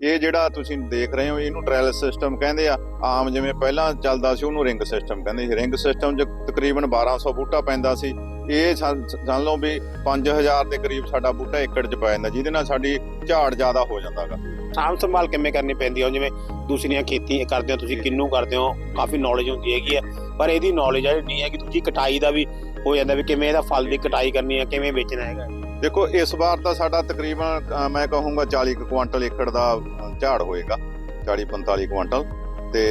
ਇਹ ਜਿਹੜਾ ਤੁਸੀਂ ਦੇਖ ਰਹੇ ਹੋ ਇਹਨੂੰ ਟ੍ਰਾਇਲ ਸਿਸਟਮ ਕਹਿੰਦੇ ਆ। ਆਮ ਜਿਵੇਂ ਪਹਿਲਾਂ ਚੱਲਦਾ ਸੀ ਉਹਨੂੰ ਰਿੰਗ ਸਿਸਟਮ ਕਹਿੰਦੇ ਸੀ। ਰਿੰਗ ਸਿਸਟਮ 'ਚ ਤਕਰੀਬਨ 1200 ਬੂਟਾ ਪੈਂਦਾ ਸੀ। ਇਹ ਸਮ- ਸਮਝ ਲਓ ਵੀ 5000 ਦੇ ਕਰੀਬ ਸਾਡਾ ਬੂਟਾ ਏਕੜ 'ਚ ਪੈ ਜਾਂਦਾ ਜਿਹਦੇ ਨਾਲ ਸਾਡੀ ਝਾੜ ਜ਼ਿਆਦਾ ਹੋ ਜਾਂਦਾਗਾ ਸਾਂਭ ਸੰਭਾਲ ਕਿਵੇਂ ਕਰਨੀ ਪੈਂਦੀ ਹੈ ਜਿਵੇਂ ਦੂਸਰੀਆਂ ਖੇਤੀ ਕਰਦੇ ਹੋ ਤੁਸੀਂ ਕਿੰਨੂ ਕਰਦੇ ਹੋ? ਕਾਫੀ ਨੌਲੇਜ ਹੁੰਦੀ ਹੈਗੀ ਹੈ ਪਰ ਇਹਦੀ ਨੌਲੇਜ ਜਿਹੜੀ ਨਹੀਂ ਹੈ ਕਿ ਦੂਜੀ ਕਟਾਈ ਦਾ ਵੀ ਹੋ ਜਾਂਦਾ ਵੀ ਕਿਵੇਂ ਇਹਦਾ ਫਲ ਦੀ ਕਟਾਈ ਕਰਨੀ ਹੈ ਕਿਵੇਂ ਵੇਚਣਾ ਹੈਗਾ। ਦੇਖੋ, ਇਸ ਵਾਰ ਤਾਂ ਸਾਡਾ ਤਕਰੀਬਨ ਮੈਂ ਕਹੂੰਗਾ 40 ਕੁ ਕੁਆਂਟਲ ਏਕੜ ਦਾ ਝਾੜ ਹੋਏਗਾ 40 45 ਕੁਇੰਟਲ ਤੇ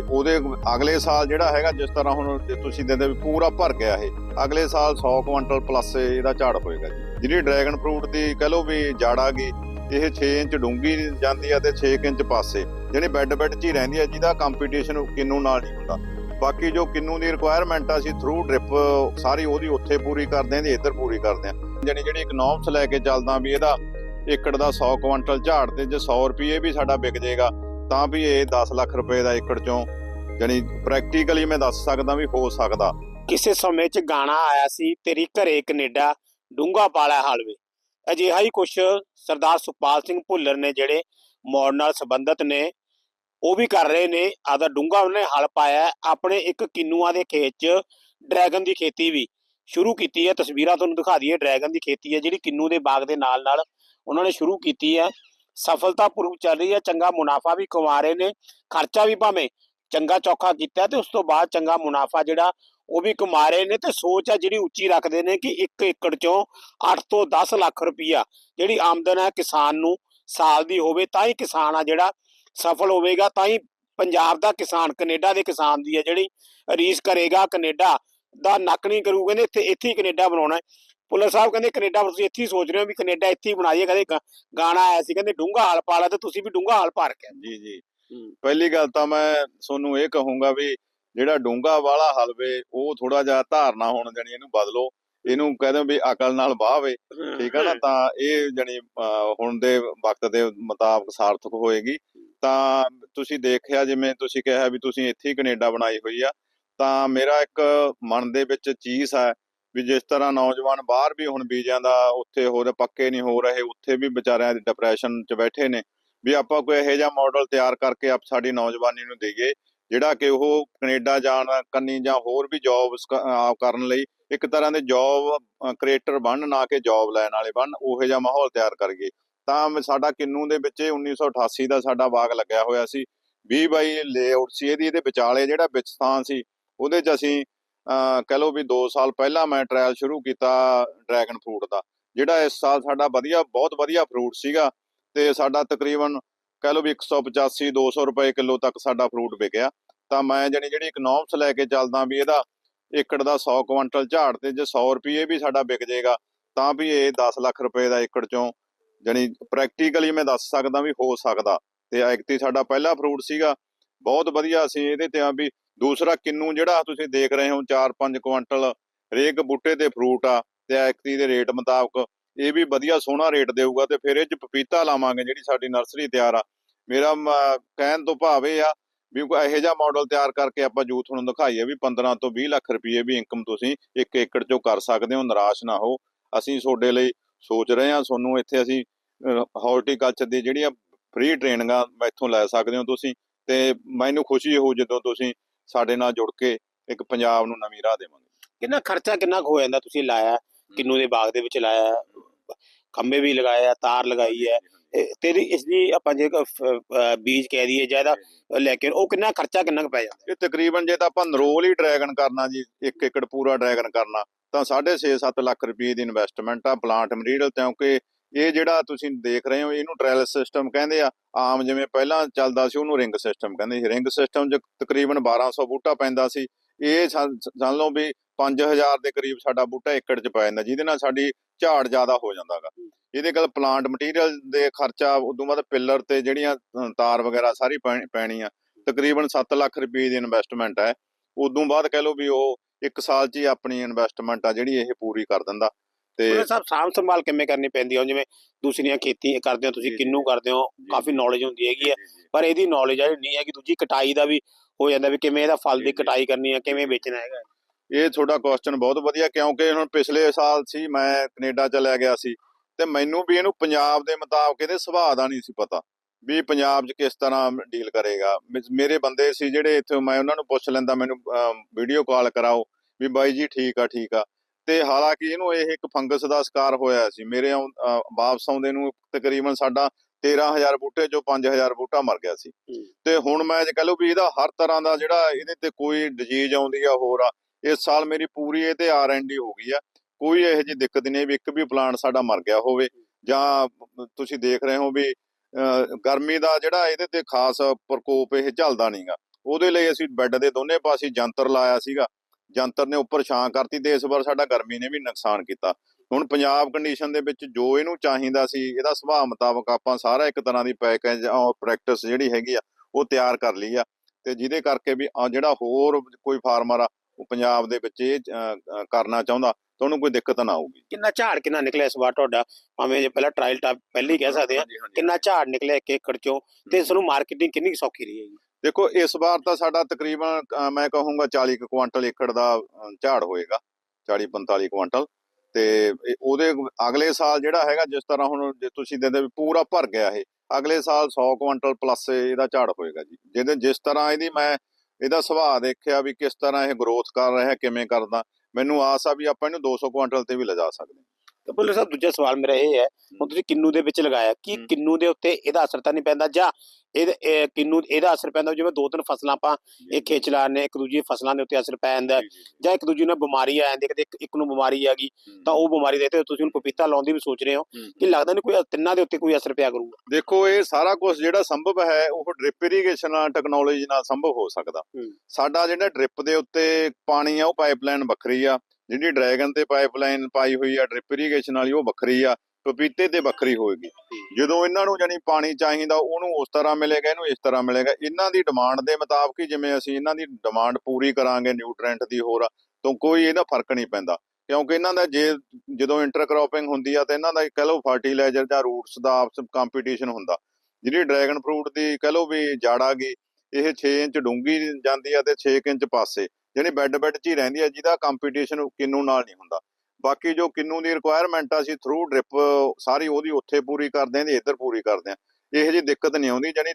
ਉਹਦੇ ਅਗਲੇ ਸਾਲ ਜਿਹੜਾ ਹੈਗਾ, ਜਿਸ ਤਰ੍ਹਾਂ ਹੁਣ ਜੇ ਤੁਸੀਂ ਦਿੰਦੇ ਵੀ ਪੂਰਾ ਭਰ ਗਿਆ ਇਹ, ਅਗਲੇ ਸਾਲ 100 ਕੁਆਂਟਲ ਪਲੱਸ ਇਹਦਾ ਝਾੜ ਹੋਏਗਾ ਜੀ। ਜਿਹੜੀ ਡਰੈਗਨ ਫਰੂਟ ਦੀ ਕਹ ਲਓ ਵੀ ਜਾੜਾ ਗਈ, ਇਹ 6 ਇੰਚ ਡੂੰਗੀ ਜਾਂਦੀ ਆ ਤੇ 6 ਕੁ ਇੰਚ ਪਾਸੇ। ਜਿਹੜੀ ਬੈੱਡ ਬੈੱਡ 'ਚ ਹੀ ਰਹਿੰਦੀ ਆ, ਜਿਹਦਾ ਕੰਪੀਟੀਸ਼ਨ ਕਿੰਨੂ ਨਾਲ ਨਹੀਂ ਹੁੰਦਾ। ਬਾਕੀ ਜੋ ਕਿੰਨੂ ਦੀ ਰਿਕੁਆਇਰਮੈਂਟ ਆ, ਅਸੀਂ ਥਰੂ ਡ੍ਰਿਪ ਸਾਰੀ ਉਹਦੀ ਉੱਥੇ ਪੂਰੀ ਕਰਦੇ ਆਂ ਤੇ ਇੱਧਰ ਪੂਰੀ ਕਰਦੇ ਆਂ ਜਾਣੀ ਜਿਹੜੀ ਇਕਨੋਮਸ ਲੈ ਕੇ ਚੱਲਦਾ ਵੀ ਇਹਦਾ ਏਕੜ ਦਾ 100 ਕੁਇੰਟਲ ਝਾੜ ਤੇ ਜੇ 100 ਰੁਪਏ ਵੀ ਸਾਡਾ ਵਿਕ ਜਾਏਗਾ, ਤਾਂ ਵੀ ਇਹ 10 ਲੱਖ ਰੁਪਏ ਦਾ ਏਕੜ ਚੋਂ, ਜਾਣੀ ਪ੍ਰੈਕਟੀਕਲੀ ਮੈਂ ਦੱਸ ਸਕਦਾ ਵੀ ਹੋ ਸਕਦਾ। ਕਿਸੇ ਸਮੇਂ 'ਚ ਗਾਣਾ ਆਇਆ ਸੀ, ਤੇਰੀ ਘਰੇ ਕੈਨੇਡਾ ਡੂੰਗਾ ਪਾਲਾ ਹਾਲਵੇ ਅਜਿਹਾ ਹੀ ਕੁਝ ਸਰਦਾਰ ਸੁਖਪਾਲ ਸਿੰਘ ਭੁੱਲਰ ਨੇ ਜਿਹੜੇ ਮੌੜ ਨਾਲ ਸੰਬੰਧਤ ਨੇ, ਉਹ ਵੀ ਕਰ ਰਹੇ ਨੇ। ਆਦਾ ਡੂੰਗਾ ਉਹਨੇ ਹਲ ਪਾਇਆ, ਆਪਣੇ ਇੱਕ ਕਿਨੂਆਂ ਦੇ ਖੇਤ 'ਚ ਡਰੈਗਨ ਦੀ ਖੇਤੀ ਵੀ। ਸ਼ੁਰੂ ਕੀਤੀ ਹੈ। ਤਸਵੀਰਾਂ ਤੁਹਾਨੂੰ ਦਿਖਾ ਦਈਏ। ਡਰੈਗਨ ਦੀ ਖੇਤੀ ਹੈ ਜਿਹੜੀ ਕਿੰਨੂ ਦੇ ਬਾਗ ਦੇ ਨਾਲ ਨਾਲ ਉਹਨਾਂ ਨੇ ਸ਼ੁਰੂ ਕੀਤੀ ਹੈ। ਸਫਲਤਾਪੂਰਵਕ ਚੱਲ ਰਹੀ ਹੈ। ਚੰਗਾ ਮੁਨਾਫਾ ਵੀ ਕਮਾ ਰਹੇ ਨੇ। ਖਰਚਾ ਵੀ ਭਾਵੇਂ ਚੰਗਾ ਚੌਖਾ ਕੀਤਾ ਤੇ ਉਸ ਤੋਂ ਬਾਅਦ ਚੰਗਾ ਮੁਨਾਫਾ ਜਿਹੜਾ ਉਹ ਵੀ ਕਮਾ ਰਹੇ ਨੇ ਤੇ ਸੋਚ ਆ ਜਿਹੜੀ ਉੱਚੀ ਰੱਖਦੇ ਨੇ ਕਿ 1 ਏਕੜ ਚੋਂ 8 ਤੋਂ 10 ਲੱਖ ਰੁਪਈਆ ਜਿਹੜੀ ਆਮਦਨ ਹੈ ਕਿਸਾਨ ਨੂੰ ਸਾਲ ਦੀ ਹੋਵੇ ਤਾਂ ਹੀ ਕਿਸਾਨ ਆ ਜਿਹੜਾ ਸਫਲ ਹੋਵੇਗਾ, ਤਾਂ ਹੀ ਪੰਜਾਬ ਦਾ ਕਿਸਾਨ, ਕੈਨੇਡਾ ਦੇ ਕਿਸਾਨ ਦੀ ਹੈ ਜਿਹੜੀ ਰੀਸ ਕਰੇਗਾ। ਕੈਨੇਡਾ ਦਾ ਨੱਕ ਨਹੀਂ ਕਰੂ ਕਹਿੰਦੇ ਇੱਥੇ ਇੱਥੇ ਹੀ ਕੈਨੇਡਾ ਬਣਾਉਣਾ ਹੈ। ਪੁੱਲਰ ਸਾਹਿਬ ਕਹਿੰਦੇ ਕੈਨੇਡਾ ਤੁਸੀਂ ਇੱਥੇ ਹੀ ਸੋਚ ਰਹੇ ਹੋ ਵੀ ਕੈਨੇਡਾ ਇੱਥੇ ਹੀ ਬਣਾਈਏ ਕਹਿੰਦੇ ਗਾਣਾ ਆਇਆ ਸੀ ਕਹਿੰਦੇ ਡੂੰਗਾ ਹਾਲ ਪਾਲਾ ਤੇ ਤੁਸੀਂ ਵੀ ਡੂੰਗਾ ਹਾਲ ਭਰ ਕੇ ਜੀ ਜੀ। ਪਹਿਲੀ ਗੱਲ ਤਾਂ ਮੈਂ ਤੁਹਾਨੂੰ ਇਹ ਕਹੂੰਗਾ ਵੀ ਜਿਹੜਾ ਡੂੰਗਾ ਵਾਲਾ ਹਲਵੇ ਉਹ ਥੋੜਾ ਜਿਹਾ ਧਾਰਨਾ ਹੋਣ ਜਾਣੀ ਇਹਨੂੰ ਬਦਲੋ। ਇਹਨੂੰ ਕਹਿੰਦੇ ਵੀ ਅਕਲ ਨਾਲ ਵਾਹਵੇ ਠੀਕ ਹੈ ਨਾ? ਤਾਂ ਇਹ ਜਾਣੀ ਹੁਣ ਦੇ ਵਕਤ ਦੇ ਮੁਤਾਬਕ ਸਾਰਥਕ ਹੋਏਗੀ। ਤਾਂ ਤੁਸੀਂ ਦੇਖਿਆ ਜਿਵੇਂ ਤੁਸੀਂ ਕਿਹਾ ਵੀ ਤੁਸੀਂ ਇੱਥੇ ਹੀ ਕੈਨੇਡਾ ਬਣਾਈ ਹੋਈ ਆ ਤਾਂ ਮੇਰਾ ਇੱਕ ਮਨ ਦੇ ਵਿੱਚ ਚੀਜ਼ ਹੈ ਵੀ ਜਿਸ ਤਰ੍ਹਾਂ ਨੌਜਵਾਨ ਬਾਹਰ ਵੀ ਹੁਣ ਬੀਜਾਂ ਦਾ ਉੱਥੇ ਹੋਰ ਪੱਕੇ ਨਹੀਂ ਹੋ ਰਹੇ, ਉੱਥੇ ਵੀ ਵਿਚਾਰਿਆਂ ਦੇ ਡਿਪਰੈਸ਼ਨ 'ਚ ਬੈਠੇ ਨੇ ਵੀ ਆਪਾਂ ਕੋਈ ਇਹੋ ਜਿਹਾ ਮਾਡਲ ਤਿਆਰ ਕਰਕੇ ਆਪ ਸਾਡੀ ਨੌਜਵਾਨੀ ਨੂੰ ਦੇਈਏ ਜਿਹੜਾ ਕਿ ਉਹ ਕੈਨੇਡਾ ਜਾਣ, ਕੰਨੀ ਜਾਂ ਹੋਰ ਵੀ ਜੌਬਸ ਆਪ ਕਰਨ ਲਈ ਇੱਕ ਤਰ੍ਹਾਂ ਦੇ ਜੌਬ ਕ੍ਰੀਏਟਰ ਬਣਨ ਨਾ ਕਿ ਜੌਬ ਲੈਣ ਵਾਲੇ ਬਣਨ ਉਹੋ ਜਿਹਾ ਮਾਹੌਲ ਤਿਆਰ ਕਰੀਏ। ਤਾਂ ਸਾਡਾ ਕਿੰਨੂ ਦੇ ਵਿੱਚ ਇਹ 1988 ਦਾ ਸਾਡਾ ਬਾਗ ਲੱਗਿਆ ਹੋਇਆ ਸੀ 20 ਬਾਈ ਲੇਆਊਟ ਸੀ, ਇਹਦੀ ਇਹਦੇ ਵਿਚਾਲੇ ਜਿਹੜਾ ਵਿੱਚ ਸਥਾਨ ਸੀ ਉਹਦੇ 'ਚ ਅਸੀਂ, ਅਹ, ਕਹਿ ਲਓ ਵੀ 2 ਸਾਲ ਪਹਿਲਾਂ ਮੈਂ ਟ੍ਰਾਇਲ ਸ਼ੁਰੂ ਕੀਤਾ ਡਰੈਗਨ ਫਰੂਟ ਦਾ, ਜਿਹੜਾ ਇਸ ਸਾਲ ਸਾਡਾ ਵਧੀਆ, ਬਹੁਤ ਵਧੀਆ ਫਰੂਟ ਸੀਗਾ ਤੇ ਸਾਡਾ ਤਕਰੀਬਨ ਕਹਿ ਲਓ ਵੀ 185 200 ਰੁਪਏ ਕਿਲੋ ਤੱਕ ਸਾਡਾ ਫਰੂਟ ਵਿਕਿਆ। ਤਾਂ ਮੈਂ ਜਾਣੀ ਜਿਹੜੀ ਇਕਨੋਮਸ ਲੈ ਕੇ ਚੱਲਦਾ ਵੀ ਇਹਦਾ ਏਕੜ ਦਾ 100 ਕੁਇੰਟਲ ਝਾੜ ਤੇ ਜੇ 100 ਰੁਪਏ ਵੀ ਸਾਡਾ ਵਿਕ ਜਾਏਗਾ, ਤਾਂ ਵੀ ਇਹ 10 ਲੱਖ ਰੁਪਏ ਦਾ ਏਕੜ ਚੋਂ ਜਾਣੀ ਪ੍ਰੈਕਟੀਕਲੀ ਮੈਂ ਦੱਸ ਸਕਦਾ ਵੀ ਹੋ ਸਕਦਾ। ਤੇ ਐਕਤੀ ਸਾਡਾ ਪਹਿਲਾ ਫਰੂਟ ਸੀਗਾ, ਬਹੁਤ ਵਧੀਆ ਅਸੀਂ ਇਹਦੇ ਤੇ ਆ ਵੀ ਦੂਸਰਾ ਕਿੰਨੂ ਜਿਹੜਾ ਤੁਸੀਂ ਦੇਖ ਰਹੇ ਹੋ 4-5 ਕੁਇੰਟਲ ਹਰੇਕ ਬੂਟੇ ਦੇ ਫਰੂਟ ਆ ਤੇ ਐਕਤੀ ਦੇ ਰੇਟ ਮੁਤਾਬਕ ਇਹ ਵੀ ਵਧੀਆ ਸੋਹਣਾ ਰੇਟ ਦੇਊਗਾ ਤੇ ਫਿਰ ਇਹ ਚ ਪਪੀਤਾ ਲਾਵਾਂਗੇ ਜਿਹੜੀ ਸਾਡੀ ਨਰਸਰੀ ਤਿਆਰ ਆ। ਮੇਰਾ ਕਹਿਣ ਤੋਂ ਭਾਵ ਇਹ ਆ ਵੀ ਕੋਈ ਇਹੋ ਜਿਹਾ ਮਾਡਲ ਤਿਆਰ ਕਰਕੇ ਆਪਾਂ ਯੂਥ ਨੂੰ ਦਿਖਾਈਏ ਵੀ 15 ਤੋਂ 20 ਲੱਖ ਰੁਪਏ ਵੀ ਇਨਕਮ ਤੁਸੀਂ ਇੱਕ ਏਕੜ ਚੋਂ ਕਰ ਸਕਦੇ ਹੋ, ਨਿਰਾਸ਼ ਨਾ ਹੋ। ਅਸੀਂ ਤੁਹਾਡੇ ਲਈ ਸੋਚ ਰਹੇ ਹਾਂ, ਤੁਹਾਨੂੰ ਇੱਥੇ ਅਸੀਂ ਹਾਰਟੀਕਲਚਰ ਦੀ ਜਿਹੜੀਆਂ ਫ੍ਰੀ ਟ੍ਰੇਨਿੰਗਾਂ ਇੱਥੋਂ ਲੈ ਸਕਦੇ ਹੋ ਤੁਸੀਂ ਤੇ ਮੈਨੂੰ ਖੁਸ਼ੀ ਹੋ ਜਦੋਂ ਤੁਸੀਂ ਸਾਡੇ ਨਾਲ ਜੁੜ ਕੇ ਇੱਕ ਪੰਜਾਬ ਨੂੰ ਨਵੀਂ ਰਾਹ ਦੇਵਾਂਗੇ। ਕਿੰਨਾ ਖਰਚਾ ਕਿੰਨਾ ਹੋ ਜਾਂਦਾ ਤੁਸੀਂ ਲਾਇਆ? ਕਿੰਨੂ ਦੇ ਬਾਗ ਦੇ ਵਿੱਚ ਲਾਇਆ? ਖੰਭੇ ਵੀ ਲਗਾਏ ਆ ਤਾਰ ਲਗਾਈ ਹੈ ਤੇਰੀ ਇਸ ਦੀ ਆਪਾਂ ਜੇ ਬੀਜ ਕਹਿ ਦਈਏ ਜਾਂ ਇਹਦਾ ਲੈ ਕੇ ਉਹ ਕਿੰਨਾ ਖਰਚਾ ਕਿੰਨਾ ਕੁ ਪੈ ਜਾਂਦਾ? ਇਹ ਤਕਰੀਬਨ ਜੇ ਤਾਂ ਆਪਾਂ ਨਰੋਲ ਹੀ ਡਰੈਗਨ ਕਰਨਾ ਜੀ ਇੱਕ ਏਕੜ ਪੂਰਾ ਡਰੈਗਨ ਕਰਨਾ ਤਾਂ 6.5-7 ਲੱਖ ਰੁਪਏ ਦੀ ਇਨਵੈਸਟਮੈਂਟ ਆ ਪਲਾਂਟ ਮਟੀਰੀਅਲ ਕਿਉਂਕਿ ਇਹ ਜਿਹੜਾ ਤੁਸੀਂ ਦੇਖ ਰਹੇ ਹੋ, ਇਹਨੂੰ ਟ੍ਰਾਇਲ ਸਿਸਟਮ ਕਹਿੰਦੇ ਆ। ਆਮ ਜਿਵੇਂ ਪਹਿਲਾਂ ਚੱਲਦਾ ਸੀ, ਉਹਨੂੰ ਰਿੰਗ ਸਿਸਟਮ ਕਹਿੰਦੇ ਸੀ। ਰਿੰਗ ਸਿਸਟਮ 'ਚ ਤਕਰੀਬਨ 1200 ਬੂਟਾ ਪੈਂਦਾ ਸੀ। ਇਹ ਸਮ- ਲਓ ਵੀ 5000 ਦੇ ਕਰੀਬ ਸਾਡਾ ਬੂਟਾ ਏਕੜ 'ਚ ਪੈ ਜਾਂਦਾ, ਜਿਹਦੇ ਨਾਲ ਸਾਡੀ ਝਾੜ ਜ਼ਿਆਦਾ ਹੋ ਜਾਂਦਾਗਾ ਇਹਦੇ ਕੋਲ ਪਲਾਂਟ ਮਟੀਰੀਅਲ ਦੇ ਖਰਚਾ, ਉਦੋਂ ਬਾਅਦ ਪਿੱਲਰ ਤੇ ਜਿਹੜੀਆਂ ਤਾਰ ਵਗੈਰਾ ਸਾਰੀ ਪੈਣੀ- ਪੈਣੀ ਆ। ਤਕਰੀਬਨ 7 ਲੱਖ ਰੁਪਏ ਦੀ ਇਨਵੈਸਟਮੈਂਟ ਹੈ ਉਦੋਂ ਬਾਅਦ ਕਹਿ ਲਓ ਵੀ ਉਹ ਇੱਕ ਸਾਲ 'ਚ ਹੀ ਆਪਣੀ ਇਨਵੈਸਟਮੈਂਟ ਆ ਜਿਹੜੀ ਇਹ ਪੂਰੀ ਕਰ ਦਿੰਦਾ। ਤੇ ਉਹਨੇ ਸਭ ਸਾਂਭ ਸੰਭਾਲ ਕਿਵੇਂ ਕਰਨੀ ਪੈਂਦੀ ਹੈ ਜਿਵੇਂ ਦੂਸਰੀਆਂ ਖੇਤੀ ਕਰਦੇ ਹੋ ਤੁਸੀਂ। ਕਿੰਨੂ ਕਰਦੇ ਹੋ। ਕਾਫੀ ਨੌਲੇਜ ਹੁੰਦੀ ਹੈਗੀ ਹੈ ਪਰ ਇਹਦੀ ਨੌਲੇਜ ਜਿਹੜੀ ਨਹੀਂ ਹੈ ਕਿ ਦੂਜੀ ਕਟਾਈ ਦਾ ਵੀ ਹੋ ਜਾਂਦਾ ਵੀ ਕਿਵੇਂ ਇਹਦਾ ਫਲ ਦੀ। ਕਟਾਈ ਕਰਨੀ ਹੈ ਕਿਵੇਂ ਵੇਚਣਾ ਹੈਗਾ। ਇਹ ਤੁਹਾਡਾ ਕੁਐਸਚਨ ਬਹੁਤ ਵਧੀਆ ਕਿਉਂਕਿ ਹੁਣ ਪਿਛਲੇ ਸਾਲ ਸੀ ਮੈਂ ਕੈਨੇਡਾ ਚਲਿਆ ਗਿਆ ਸੀ ਤੇ ਮੈਨੂੰ ਵੀ ਇਹਨੂੰ ਪੰਜਾਬ ਦੇ ਮੁਤਾਬਕ ਇਹਦੇ ਸੁਭਾਅ ਦਾ ਨਹੀਂ ਸੀ ਪਤਾ ਵੀ ਪੰਜਾਬ 'ਚ ਕਿਸ ਤਰ੍ਹਾਂ ਡੀਲ ਕਰੇਗਾ। ਮੇਰੇ ਬੰਦੇ ਸੀ ਜਿਹੜੇ ਇੱਥੇ ਮੈਂ ਉਹਨਾਂ ਨੂੰ ਪੁੱਛ ਲੈਂਦਾ ਮੈਨੂੰ ਵੀਡੀਓ ਕਾਲ ਕਰਾਓ ਵੀ ਬਾਈ ਜੀ ਠੀਕ ਆ ਠੀਕ ਆ। ਤੇ ਹਾਲਾਂਕਿ ਇਹਨੂੰ ਇਹ ਇੱਕ ਫੰਗਸ ਦਾ ਸ਼ਿਕਾਰ ਹੋਇਆ ਸੀ। ਮੇਰੇ ਵਾਪਸ ਆਉਂਦੇ ਨੂੰ ਤਕਰੀਬਨ ਸਾਡਾ 13000 ਬੂਟੇ ਚੋਂ 5000 ਬੂਟਾ ਮਰ ਗਿਆ ਸੀ। ਤੇ ਹੁਣ ਮੈਂ ਜੇ ਕਹ ਲਓ ਵੀ ਇਹਦਾ ਹਰ ਤਰ੍ਹਾਂ ਦਾ ਜਿਹੜਾ ਇਹਦੇ ਤੇ ਕੋਈ ਡਿਜ਼ੀਜ਼ ਆਉਂਦੀ ਆ ਹੋਰ ਆ ਇਸ ਸਾਲ ਮੇਰੀ ਪੂਰੀ ਇਹ ਤੇ ਆਰ&ਡੀ ਹੋ ਗਈ ਆ। ਕੋਈ ਇਹੋ ਜਿਹੀ ਦਿੱਕਤ ਨਹੀਂ ਵੀ ਇੱਕ ਵੀ ਪਲਾਂਟ ਸਾਡਾ ਮਰ ਗਿਆ ਹੋਵੇ। ਜਾਂ ਤੁਸੀਂ ਦੇਖ ਰਹੇ ਹੋ ਵੀ ਗਰਮੀ ਦਾ ਜਿਹੜਾ ਇਹਦੇ ਤੇ ਖਾਸ ਪ੍ਰਕੋਪ ਇਹ ਝੱਲਦਾ ਨਹੀਂਗਾ ਉਹਦੇ ਲਈ ਅਸੀਂ ਬੈੱਡ ਦੇ ਦੋਨੇ ਪਾਸੇ ਜੰਤਰ ਲਾਇਆ ਸੀਗਾ। ਜੰਤਰ ਨੇ ਉੱਪਰ ਛਾਂ ਕਰਤੀ ਤੇ ਇਸ ਵਾਰ ਸਾਡਾ ਗਰਮੀ ਨੇ ਵੀ ਨੁਕਸਾਨ ਕੀਤਾ। ਹੁਣ ਪੰਜਾਬ ਕੰਡੀਸ਼ਨ ਦੇ ਵਿੱਚ ਜੋ ਇਹਨੂੰ ਚਾਹੀਦਾ ਸੀ ਇਹਦਾ ਸੁਭਾਅ ਮੁਤਾਬਕ ਆਪਾਂ ਸਾਰਾ ਇੱਕ ਤਰ੍ਹਾਂ ਦੀ ਪੈਕੇਜ ਪ੍ਰੈਕਟਿਸ ਜਿਹੜੀ ਹੈਗੀ ਆ ਉਹ ਤਿਆਰ ਕਰ ਲਈ ਆ। ਤੇ ਜਿਹਦੇ ਕਰਕੇ ਵੀ ਜਿਹੜਾ ਹੋਰ ਕੋਈ ਫਾਰਮਰ ਆ ਉਹ ਪੰਜਾਬ ਦੇ ਵਿੱਚ ਇਹ ਕਰਨਾ ਚਾਹੁੰਦਾ ਤਾਂ ਉਹਨੂੰ ਕੋਈ ਦਿੱਕਤ ਨਾ ਆਊਗੀ। ਕਿੰਨਾ ਝਾੜ ਕਿੰਨਾ ਨਿਕਲਿਆ ਇਸ ਵਾਰ ਤੁਹਾਡਾ? ਭਾਵੇਂ ਜੇ ਪਹਿਲਾਂ ਟ੍ਰਾਇਲ ਟਾਪ ਪਹਿਲੇ ਕਹਿ ਸਕਦੇ ਆ। ਕਿੰਨਾ ਝਾੜ ਨਿਕਲਿਆ ਇੱਕ ਏਕੜ ਚੋਂ? ਤੇ ਇਸ ਨੂੰ ਮਾਰਕੀਟਿੰਗ ਕਿੰਨੀ ਸੌਖੀ ਰਹੀ ਹੈ ਜੀ ਦੇਖੋ, ਇਸ ਵਾਰ ਤਾਂ ਸਾਡਾ ਤਕਰੀਬਨ ਮੈਂ ਕਹੂੰਗਾ 40 ਕੁਇੰਟਲ ਏਕੜ ਦਾ ਝਾੜ ਹੋਏਗਾ 40 45 ਕੁਇੰਟਲ ਤੇ ਉਹਦੇ ਅਗਲੇ ਸਾਲ ਜਿਹੜਾ ਹੈਗਾ, ਜਿਸ ਤਰ੍ਹਾਂ ਹੁਣ ਜੇ ਤੁਸੀਂ ਦਿੰਦੇ ਵੀ ਪੂਰਾ ਭਰ ਗਿਆ ਇਹ, ਅਗਲੇ ਸਾਲ 100 ਕੁਇੰਟਲ ਪਲੱਸ ਇਹਦਾ ਝਾੜ ਹੋਏਗਾ ਜੀ। ਜਿਹਦੇ ਜਿਸ ਤਰ੍ਹਾਂ ਇਹਦੀ ਮੈਂ ਇਹਦਾ ਸੁਭਾਅ ਦੇਖਿਆ ਵੀ ਕਿਸ ਤਰ੍ਹਾਂ ਇਹ ਗਰੋਥ ਕਰ ਰਿਹਾ, ਕਿਵੇਂ ਕਰਦਾ, ਮੈਨੂੰ ਆਸ ਆ ਵੀ ਆਪਾਂ ਇਹਨੂੰ 200 ਕੁਇੰਟਲ ਤੇ ਵੀ ਲਿਜਾ ਸਕਦੇ ਹਾਂ। ਬੁੱਲੇ ਸਾਹਿਬ ਦੂਜਾ ਸਵਾਲ ਮੇਰਾ ਇਹ ਹੈ ਹੁਣ ਤੁਸੀਂ ਕਿੰਨੂ ਦੇ ਵਿੱਚ ਲਗਾਇਆ ਕੀ। ਕਿੰਨੂ ਦੇ ਉੱਤੇ ਇਹਦਾ ਅਸਰ ਤਾਂ ਨਹੀਂ ਪੈਂਦਾ ਜਾਂ ਇਹ ਕਿੰਨੂ ਇਹਦਾ ਅਸਰ ਪੈਂਦਾ ਜਿਵੇਂ ਦੋ ਤਿੰਨ ਫਸਲਾਂ ਆਪਾਂ ਇਹ ਖੇਚ ਲਾਣੇ ਇੱਕ ਦੂਜੀ ਫਸਲਾਂ ਦੇ ਉੱਤੇ ਅਸਰ ਪੈ ਜਾਂਦਾ। ਜੀ, ਇੱਕ ਦੂਜੀ ਨਾਲ ਬਿਮਾਰੀ ਆ ਜਾਂਦੀ ਕਦੇ ਇੱਕ- ਨੂੰ ਬਿਮਾਰੀ ਆ ਗਈ ਤਾਂ ਉਹ ਬਿਮਾਰੀ ਦੇ ਤੇ ਤੁਸੀਂ ਹੁਣ ਪਪੀਤਾ ਲਾਉਣ ਦੀ ਵੀ ਸੋਚ ਰਹੇ ਹੋ। ਕਿ ਲੱਗਦਾ ਨਹੀਂ ਕੋਈ ਤਿੰਨਾਂ ਦੇ ਉੱਤੇ ਕੋਈ ਅਸਰ ਪਿਆ ਕਰੂਗਾ ਦੇਖੋ ਇਹ ਸਾਰਾ ਕੁਝ ਜਿਹੜਾ ਸੰਭਵ ਹੈ ਉਹ ਡ੍ਰਿਪ ਇਰੀਗੇਸ਼ਨ ਟੈਕਨੋਲੋਜੀ ਨਾਲ ਸੰਭਵ ਹੋ ਸਕਦਾ। ਸਾਡਾ ਜਿਹੜਾ ਡ੍ਰਿਪ ਦੇ ਉੱਤੇ ਪਾਣੀ ਆ ਉਹ ਪਾਈਪਲਾਈਨ ਵੱਖਰੀ ਆ ਜਿਹੜੀ ਡਰੈਗਨ ਤੇ ਪਾਈਪਲਾਈਨ ਪਾਈ ਹੋਈ ਆ, ਡ੍ਰਿਪ ਇਰੀਗੇਸ਼ਨ ਵਾਲੀ, ਉਹ ਵੱਖਰੀ ਆ, ਪਪੀਤੇ ਤੇ ਵੱਖਰੀ ਹੋਏਗੀ। ਜਦੋਂ ਇਹਨਾਂ ਨੂੰ ਜਾਨੀ ਪਾਣੀ ਚਾਹੀਦਾ, ਉਹਨੂੰ ਉਸ ਤਰ੍ਹਾਂ ਮਿਲੇਗਾ, ਇਹਨੂੰ ਇਸ ਤਰ੍ਹਾਂ ਮਿਲੇਗਾ। ਇਹਨਾਂ ਦੀ ਡਿਮਾਂਡ ਦੇ ਮੁਤਾਬਕ ਹੀ ਜਿਵੇਂ ਅਸੀਂ ਇਹਨਾਂ ਦੀ ਡਿਮਾਂਡ ਪੂਰੀ ਕਰਾਂਗੇ ਨਿਊਟ੍ਰੈਂਟ ਦੀ ਹੋਰ, ਤਾਂ ਕੋਈ ਇਹਦਾ ਫ਼ਰਕ ਨਹੀਂ ਪੈਂਦਾ। ਕਿਉਂਕਿ ਇਹਨਾਂ ਦਾ ਜੇ ਜਦੋਂ ਇੰਟਰਕ੍ਰੋਪਿੰਗ ਹੁੰਦੀ ਆ, ਤਾਂ ਇਹਨਾਂ ਦਾ ਕਹ ਲਓ ਫਰਟੀਲਾਈਜ਼ਰ ਜਾਂ ਰੂਟਸ ਦਾ ਆਪਸ ਕੰਪੀਟੀਸ਼ਨ ਹੁੰਦਾ। ਜਿਹੜੀ ਡਰੈਗਨ ਫਰੂਟ ਦੀ ਕਹ ਲਓ ਵੀ ਜਾੜਾ ਆ ਗਈ, ਇਹ 6 ਇੰਚ ਡੂੰਗੀ ਜਾਂਦੀ ਆ ਤੇ 6 ਇੰਚ ਪਾਸੇ। ਜਿਹੜੀ ਬੈੱਡ ਬੈੱਡ 'ਚ ਹੀ ਰਹਿੰਦੀ ਆ ਜਿਹਦਾ ਕੰਪੀਟੀਸ਼ਨ ਕਿੰਨੂ ਨਾਲ ਨਹੀਂ ਹੁੰਦਾ। ਬਾਕੀ ਜੋ ਕਿੰਨੂ ਦੀ ਰਿਕੁਆਇਰਮੈਂਟ ਆ ਅਸੀਂ ਥਰੂ ਡ੍ਰਿਪ ਸਾਰੀ ਉਹਦੀ ਉੱਥੇ ਪੂਰੀ ਕਰਦੇ ਆਂ ਤੇ ਇੱਧਰ ਪੂਰੀ ਕਰਦੇ ਆਂ ਇਹੋ ਜਿਹੀ ਦਿੱਕਤ ਨਹੀਂ ਆਉਂਦੀ ਜਾਨੀ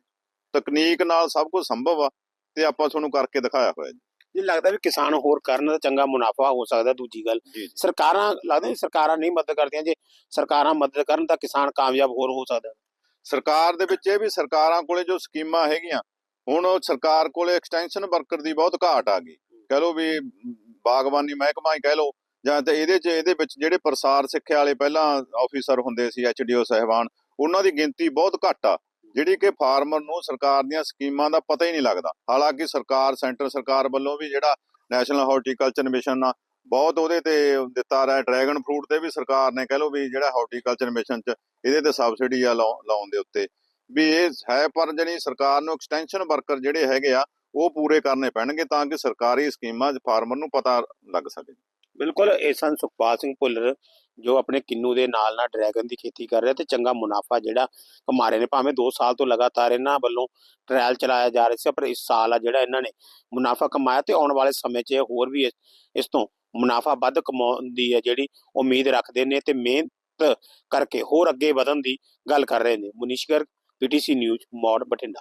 ਤਕਨੀਕ ਨਾਲ ਸਭ ਕੁਝ ਸੰਭਵ ਆ ਤੇ ਆਪਾਂ ਤੁਹਾਨੂੰ ਕਰਕੇ ਦਿਖਾਇਆ ਹੋਇਆ ਜੀ। ਜੀ ਲੱਗਦਾ ਵੀ ਕਿਸਾਨ ਹੋਰ ਕਰਨ ਤਾਂ ਚੰਗਾ ਮੁਨਾਫਾ ਹੋ ਸਕਦਾ ਦੂਜੀ ਗੱਲ। ਸਰਕਾਰਾਂ ਲੱਗਦਾ ਸਰਕਾਰਾਂ ਨਹੀਂ ਮਦਦ ਕਰਦੀਆਂ ਜੇ ਸਰਕਾਰਾਂ ਮਦਦ ਕਰਨ ਤਾਂ ਕਿਸਾਨ ਕਾਮਯਾਬ ਹੋਰ ਹੋ ਸਕਦਾ। ਸਰਕਾਰ ਦੇ ਵਿੱਚ ਇਹ ਵੀ ਸਰਕਾਰਾਂ ਕੋਲੇ ਜੋ ਸਕੀਮਾਂ ਹੈਗੀਆਂ ਹੁਣ ਸਰਕਾਰ ਕੋਲੇ ਐਕਸਟੈਂਸ਼ਨ ਵਰਕਰ ਦੀ ਬਹੁਤ ਘਾਟ ਆ ਗਈ। ਕਹਿ ਲੋ ਵੀ ਬਾਗਬਾਨੀ ਮਹਿਕਮਾ ਹੀ ਕਹਿ ਲਓ, ਜਾਂ ਤੇ ਇਹਦੇ ਚ, ਇਹਦੇ ਵਿੱਚ ਜਿਹੜੇ ਪ੍ਰਸਾਰ ਸਿੱਖਿਆ ਵਾਲੇ ਪਹਿਲਾਂ ਆਫੀਸਰ ਹੁੰਦੇ ਸੀ ਐਚਡੀਓ ਸਹਿਬਾਨ, ਉਹਨਾਂ ਦੀ ਗਿਣਤੀ ਬਹੁਤ ਘੱਟ ਆ, ਜਿਹੜੀ ਕਿ ਫਾਰਮਰ ਨੂੰ ਸਰਕਾਰ ਦੀਆਂ ਸਕੀਮਾਂ ਦਾ ਪਤਾ ਹੀ ਨਹੀਂ ਲੱਗਦਾ। ਹਾਲਾਂਕਿ ਸਰਕਾਰ, ਸੈਂਟਰ ਸਰਕਾਰ ਵੱਲੋਂ ਵੀ ਜਿਹੜਾ ਨੈਸ਼ਨਲ ਹਾਰਟੀਕਲਚਰ ਮਿਸ਼ਨ ਆ, ਬਹੁਤ ਉਹਦੇ ਤੇ ਦਿੱਤਾ ਰਿਹਾ, ਡਰੈਗਨ ਫਰੂਟ ਤੇ ਵੀ ਸਰਕਾਰ ਨੇ ਕਹਿ ਲਓ ਵੀ ਜਿਹੜਾ ਹਾਰਟੀਕਲਚਰ ਮਿਸ਼ਨ ਚ, ਇਹਦੇ ਤੇ ਸਬਸਿਡੀ ਆ ਲਾਉ- ਲਾਉਣ ਦੇ ਉੱਤੇ। ਵੀ ਇਹ ਹੈ, ਪਰ ਜਿਹੜੀ ਸਰਕਾਰ ਨੂੰ ਐਕਸਟੈਂਸ਼ਨ ਵਰਕਰ ਜਿਹੜੇ ਹੈਗੇ ਆ ਉਹ ਪੂਰੇ ਕਰਨੇ ਪੈਣਗੇ ਤਾਂ ਕਿ ਸਰਕਾਰੀ ਸਕੀਮਾਂ ਫਾਰਮਰ ਨੂੰ ਪਤਾ ਲੱਗ ਸਕੇ। ਬਿਲਕੁਲ, ਇਹ ਸਨ ਸੁਖਪਾਲ ਸਿੰਘ ਭੁੱਲਰ, ਜੋ ਆਪਣੇ ਕਿੰਨੂ ਦੇ ਨਾਲ ਨਾਲ ਡਰੈਗਨ ਦੀ ਖੇਤੀ ਕਰ ਰਿਹਾ ਤੇ ਚੰਗਾ ਮੁਨਾਫਾ ਜਿਹੜਾ ਕਮਾ ਰਹੇ ਨੇ, ਭਾਵੇਂ 2 ਸਾਲ ਤੋਂ ਲਗਾਤਾਰ ਇਹਨਾਂ ਵੱਲੋਂ ਟ੍ਰਾਇਲ ਚਲਾਇਆ ਜਾ ਰਿਹਾ ਸੀ, ਪਰ ਇਸ ਸਾਲ ਆ ਜਿਹੜਾ ਇਹਨਾਂ ਨੇ ਮੁਨਾਫਾ ਕਮਾਇਆ ਤੇ ਆਉਣ ਵਾਲੇ ਸਮੇਂ 'ਚ ਹੋਰ ਵੀ ਇਸ- ਇਸ ਤੋਂ ਮੁਨਾਫਾ ਵੱਧ ਕਮਾਉਣ ਦੀ ਹੈ ਜਿਹੜੀ ਉਮੀਦ ਰੱਖਦੇ ਨੇ ਤੇ ਮਿਹਨਤ ਕਰਕੇ ਹੋਰ ਅੱਗੇ ਵਧਣ ਦੀ ਗੱਲ ਕਰ ਰਹੇ ਨੇ। Munish Garg PTC News, Maur, Bathinda.